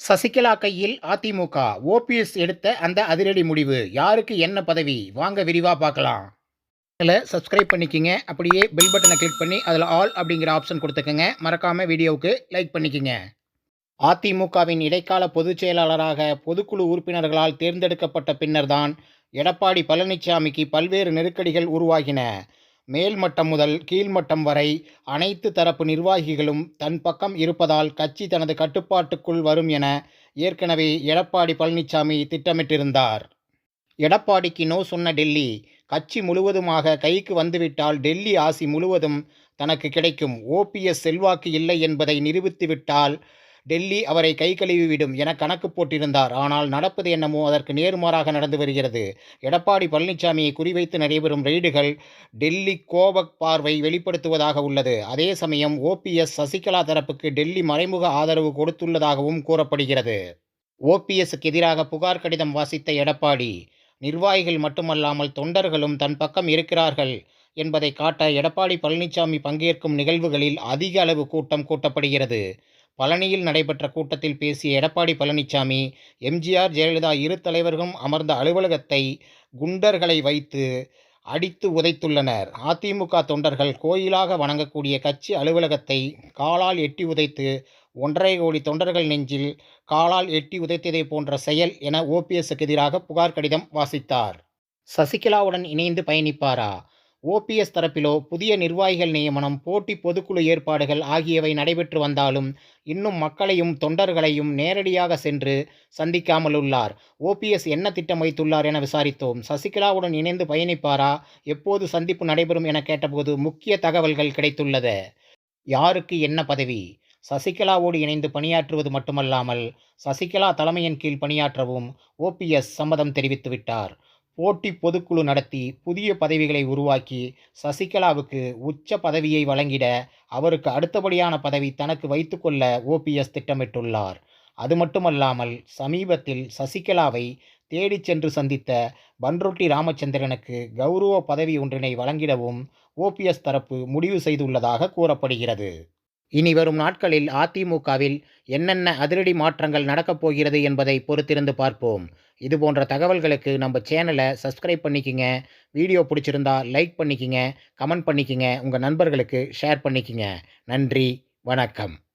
சசிகலா கையில் அதிமுக. ஓபிஎஸ் எடுத்த அந்த அதிரடி முடிவு. யாருக்கு என்ன பதவி? வாங்க விரிவா பார்க்கலாம். அதில் சப்ஸ்கிரைப் பண்ணிக்கிங்க. அப்படியே பெல் பட்டனை கிளிக் பண்ணி அதில் ஆல் அப்படிங்கிற ஆப்ஷன் கொடுத்துக்கோங்க. மறக்காம வீடியோவுக்கு லைக் பண்ணிக்கிங்க. அதிமுகவின் இடைக்கால பொதுச் செயலாளராக பொதுக்குழு உறுப்பினர்களால் தேர்ந்தெடுக்கப்பட்ட பின்னர்தான் எடப்பாடி பழனிசாமிக்கு பல்வேறு நெருக்கடிகள் உருவாகின. மேல்மட்டம் முதல் கீழ்மட்டம் வரை அனைத்து தரப்பு நிர்வாகிகளும் தன் பக்கம் இருப்பதால் கட்சி தனது கட்டுப்பாட்டுக்குள் வரும் என ஏற்கனவே எடப்பாடி பழனிசாமி திட்டமிட்டிருந்தார். எடப்பாடிக்கு நோ சொன்ன டெல்லி கட்சி முழுவதுமாக கைக்கு வந்துவிட்டால் டெல்லி ஆசி முழுவதும் தனக்கு கிடைக்கும். ஓபிஎஸ் செல்வாக்கு இல்லை என்பதை நிரூபித்துவிட்டால் டெல்லி அவரை கை கழுவிவிடும் என கணக்கு போட்டிருந்தார். ஆனால் நடப்பது என்னமோ அதற்கு நேர்மாறாக நடந்து வருகிறது. எடப்பாடி பழனிசாமியை குறிவைத்து நடைபெறும் ரெய்டுகள் டெல்லி கோப பார்வை வெளிப்படுத்துவதாக உள்ளது. அதே சமயம் ஓபிஎஸ் சசிகலா தரப்புக்கு டெல்லி மறைமுக ஆதரவு கொடுத்துள்ளதாகவும் கூறப்படுகிறது. ஓபிஎஸ்க்கு எதிராக புகார் கடிதம் வாசித்த எடப்பாடி நிர்வாகிகள் மட்டுமல்லாமல் தொண்டர்களும் தன் பக்கம் இருக்கிறார்கள் என்பதை காட்ட எடப்பாடி பழனிசாமி பங்கேற்கும் நிகழ்வுகளில் அதிக அளவு கூட்டம் கூட்டப்படுகிறது. பழனியில் நடைபெற்ற கூட்டத்தில் பேசிய எடப்பாடி பழனிசாமி எம்ஜிஆர் ஜெயலலிதா இரு தலைவர்களும் அமர்ந்த அலுவலகத்தை குண்டர்களை வைத்து அடித்து உதைத்துள்ளனர். அதிமுக தொண்டர்கள் கோயிலாக வணங்கக்கூடிய கட்சி அலுவலகத்தை காலால் எட்டி உதைத்து ஒன்றரை கோடி தொண்டர்கள் நெஞ்சில் காலால் எட்டி உதைத்ததை போன்ற செயல் என ஓபிஎஸ்க்கு எதிராக புகார் கடிதம் வாசித்தார். சசிகலாவுடன் இணைந்து பயணிப்பாரா? ஓபிஎஸ் தரப்பிலோ புதிய நிர்வாகிகள் நியமனம் போட்டி பொதுக்குழு ஏற்பாடுகள் ஆகியவை நடைபெற்று வந்தாலும் இன்னும் மக்களையும் தொண்டர்களையும் நேரடியாக சென்று சந்திக்காமல் உள்ளார் ஓபிஎஸ் என்ன திட்டம் வைத்துள்ளார் என விசாரித்தோம். சசிகலாவுடன் இணைந்து பயணிப்பாரா? எப்போது சந்திப்பு நடைபெறும் என கேட்டபோது முக்கிய தகவல்கள் கிடைத்துள்ளது. யாருக்கு என்ன பதவி? சசிகலாவோடு இணைந்து பணியாற்றுவது மட்டுமல்லாமல் சசிகலா தலைமையின் கீழ் பணியாற்றவும் ஓபிஎஸ் சம்மதம் தெரிவித்துவிட்டார். போட்டி பொதுக்குழு நடத்தி புதிய பதவிகளை உருவாக்கி சசிகலாவுக்கு உச்ச பதவியை வழங்கிட அவருக்கு அடுத்தபடியான பதவி தனக்கு வைத்துக்கொள்ள ஓபிஎஸ் திட்டமிட்டுள்ளார். அது மட்டுமல்லாமல் சமீபத்தில் சசிகலாவை தேடிச் சென்று சந்தித்த பன்ருட்டி ராமச்சந்திரனுக்கு கௌரவ பதவி ஒன்றினை வழங்கிடவும் ஓபிஎஸ் தரப்பு முடிவு செய்துள்ளதாக கூறப்படுகிறது. இனி வரும் நாட்களில் அதிமுகவில் என்னென்ன அதிரடி மாற்றங்கள் நடக்கப் போகிறது என்பதை பொறுத்திருந்து பார்ப்போம். இது போன்ற தகவல்களுக்கு நம்ம சேனலை சப்ஸ்கிரைப் பண்ணிக்கிங்க. வீடியோ பிடிச்சிருந்தா லைக் பண்ணிக்கிங்க கமெண்ட் பண்ணிக்கிங்க உங்கள் நண்பர்களுக்கு ஷேர் பண்ணிக்கிங்க. நன்றி வணக்கம்.